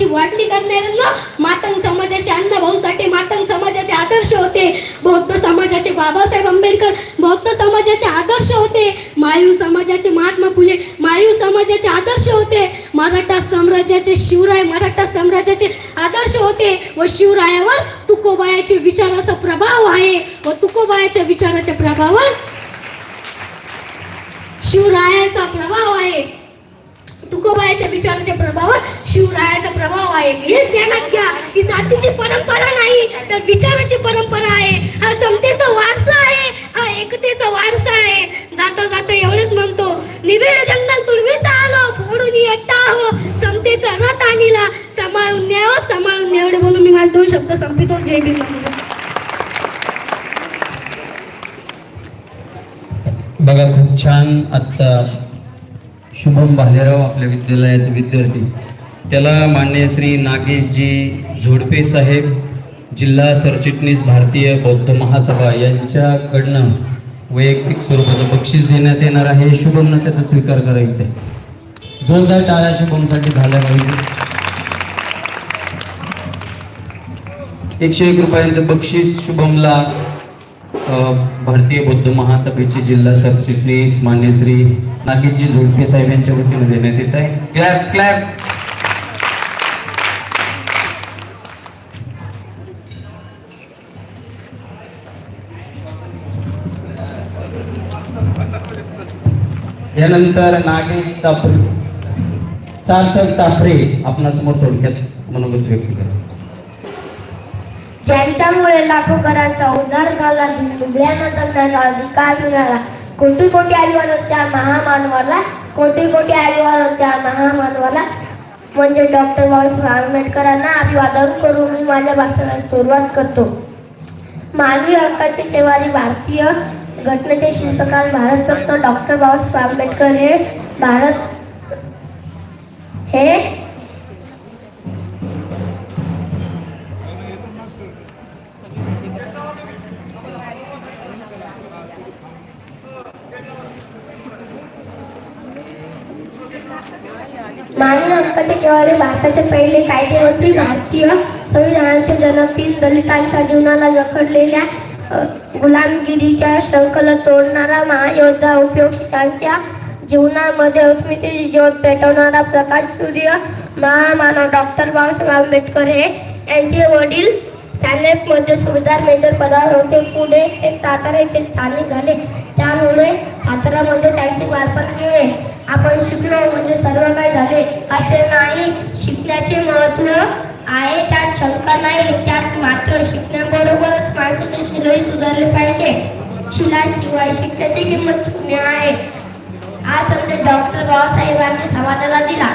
समाजाची वाटणी करणाऱ्यांना मातंग समाजाचे अण्णाभाऊ साठे मातंग समाजाचे आदर्श होते. बौद्ध समाजाचे बाबासाहेब आंबेडकर बौद्ध समाजाचे आदर्श होते. मायू समाजाचे महात्मा फुले मायू समाजाचे आदर्श होते. मराठा साम्राज्याचे शिवराय मराठा साम्राज्याचे आदर्श होते व शिवरायावर तुकोबायाचे विचाराचा प्रभाव आहे व तुकोबायाच्या विचाराच्या प्रभावावर शिवरायाचा प्रभाव आहे. विचाराच्या प्रभावावर शिवरायाचा प्रभाव आहे. हे ध्यानात घ्या. ही जातीची परंपरा नाही तर विचाराची परंपरा आहे. हा समतेचा वारसा आहे. हा एकतेचा वारसा आहे. जाता जाता एवढेच म्हणतो निबेड जंगल तुडवीत आलो फोडून एकटा हो समतेचा रथ आणीला. सांभाळून न्याव सांभाळून न्याव म्हणून मी माझे दोन शब्द संपितो जय भीम बघा खूप छान आत्ता शुभम भालेराव आपल्या विद्यालयाचे विद्यार्थी. त्याला मान्य श्री नागेशजी झोडपे साहेब जिल्हा सरचिटणीस भारतीय बौद्ध महासभा यांच्याकडनं वैयक्तिक स्वरूपाचं बक्षीस देण्यात येणार आहे. शुभमनं त्याचा स्वीकार करायचा आहे. जोरदार टाळ्या शुभमसाठी झाल्या पाहिजे. एकशे एक रुपयांचं बक्षीस शुभमला भारतीय बौद्ध महासभेचे जिल्हा सरचिटणीस मान्य श्री नागेशजी झोडपे साहेब यांच्या वतीने देण्यात येत आहे. क्लॅप क्लॅप यानंतर नागेश तापरे सार्थक तापरे आपणासमोर थोडक्यात मनोगत व्यक्त करा ज्यांच्यामुळे लाखो घरांचा उद्धार झाला दुबळ्यानं जगण्याचा अधिकार मिळाला. कोटी कोटी अभिवादन त्या महामानवाला कोटी कोटी अभिवादन त्या महामानवाला. म्हणजे डॉक्टर बाबासाहेब आंबेडकरांना अभिवादन करून मी माझ्या भाषणाला सुरुवात करतो. मानवी हक्काचे तेवारी भारतीय घटनेचे शिल्पकार भारतरत्न डॉक्टर बाबासाहेब आंबेडकर हे भारत हे महावीर हक्काचे केवळ भारताचे पहिले कायदेमंत्री भारतीय संविधानाचे जनक तीन दलितांच्या जीवनाला जखडलेल्या गुलामगिरीच्या संकलन तोडणारा महायोद्धा उपयोगितांच्या जीवनामध्ये अस्मितेची ज्योत पेटवणारा प्रकाश सूर्य महामानव डॉक्टर बाबासाहेब आंबेडकर हे यांचे वडील. सॅनेपमध्ये सुभेदार मेजर पदावर होते. पुढे ते सातारा येथे स्थानिक झाले. त्यामुळे सातारामध्ये त्यांचे बालपण गेले. आपण शिकलो म्हणजे सर्व काही झाले. असे नाही. शिकण्याचे महत्त्व आहे त्यात शंका नाही. त्यात मात्र शिकण्याबरोबरच माणसाचे शिलही सुधारले पाहिजे. शिलाशिवाय शिकण्याची किंमत शून्य आहे. हा संदेश डॉक्टर बाबासाहेबांनी समाजाला दिला.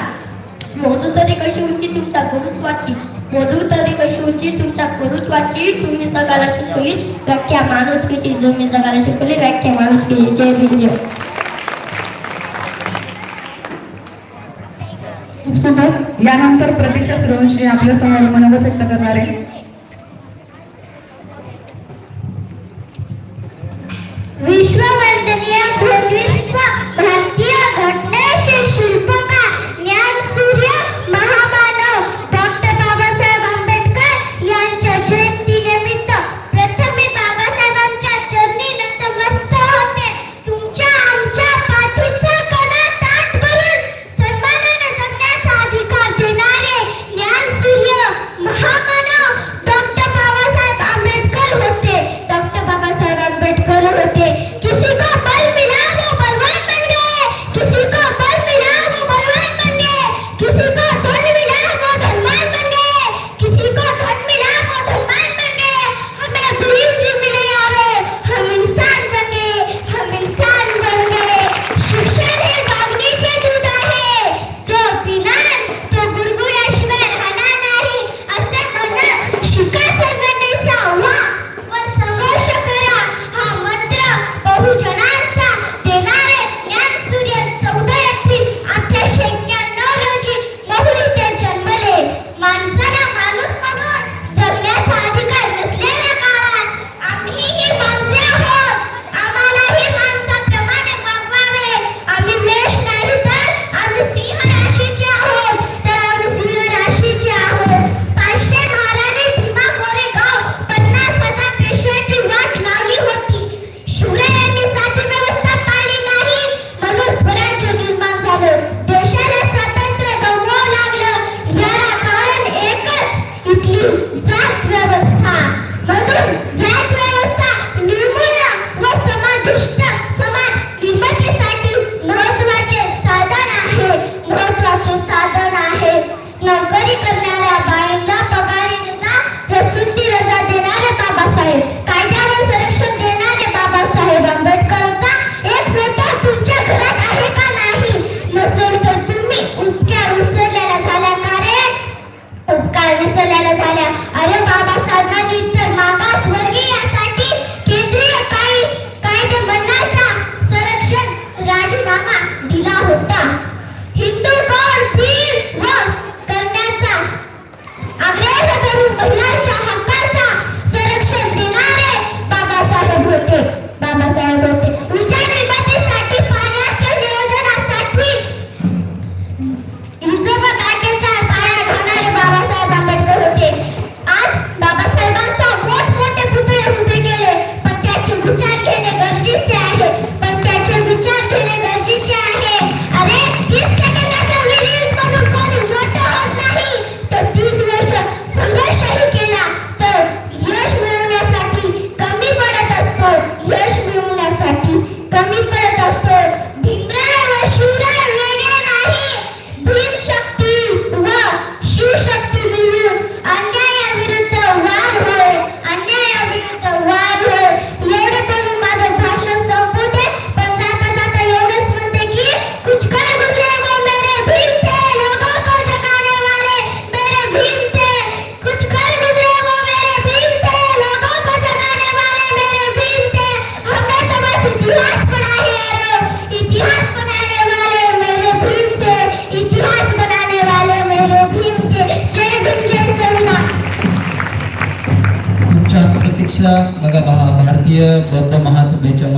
मोजू तरी कशी उंची तुमच्या गुरुत्वाची? मोजू तरी कशी उंची तुमच्या गुरुत्वाची? तुम्ही जगाला शिकवली. व्याख्या माणुसकीची. तुम्ही जगाला शिकवली. व्याख्या माणुसकीची. जय भीम सुबह यानंतर प्रतीक्षा सुरवंशी आपल्यासमोर मनोगत व्यक्त करणार आहे.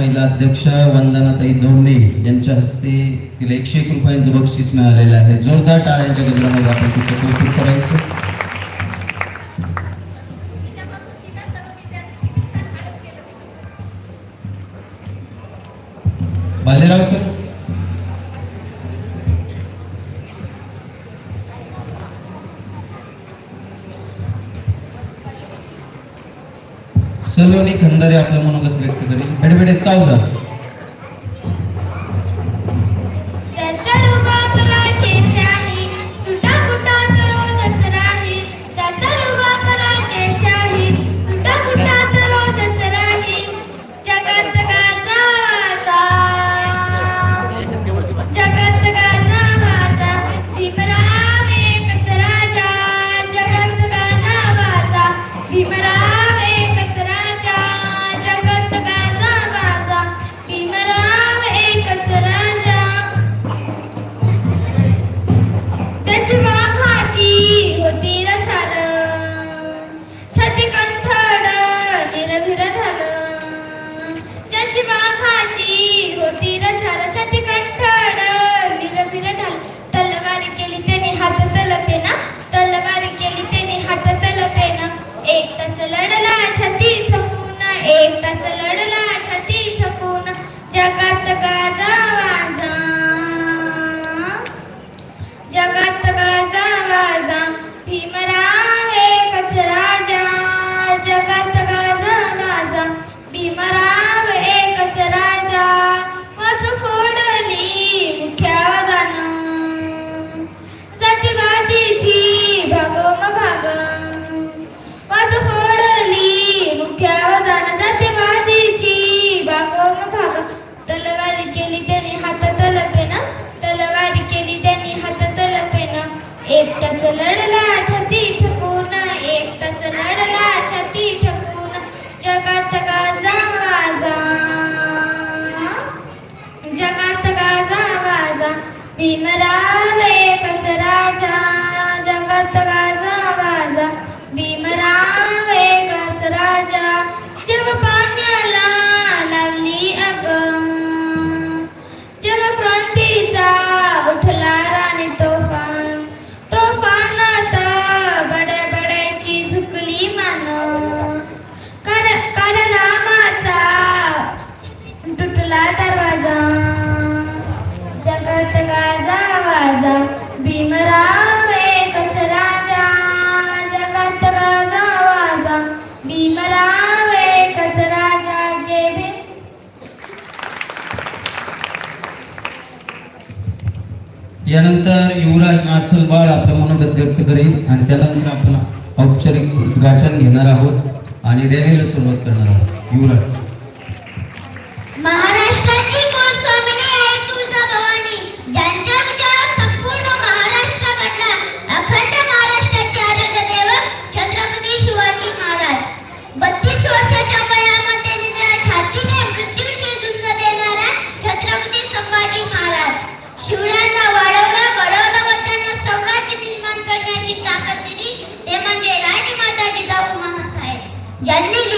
महिला अध्यक्ष वंदनाताई दोमणे यांच्या हस्ते तिला एकशे एक रुपयांचं बक्षीस मिळालेलं आहे. जोरदार टाळ्यांच्या गजरामध्ये आपण तिचं कौतुक करायचं. भालेराव सर. सोनी खंदारे आपलं मनोगत व्यक्त करेल एडव्हेटेज सावधान. ഭീമരാ माझा भीमराव एकच राजा जगात गाजा वाजा भीमराव एकच राजा जे भी यानंतर युवराज नासल बाळ आपलं मनोगत व्यक्त करेल आणि त्यानंतर आपण औपचारिक उद्घाटन घेणार आहोत आणि रॅलीला सुरुवात करणार आहोत. युवराज. ಜನ್ನಿಗೆ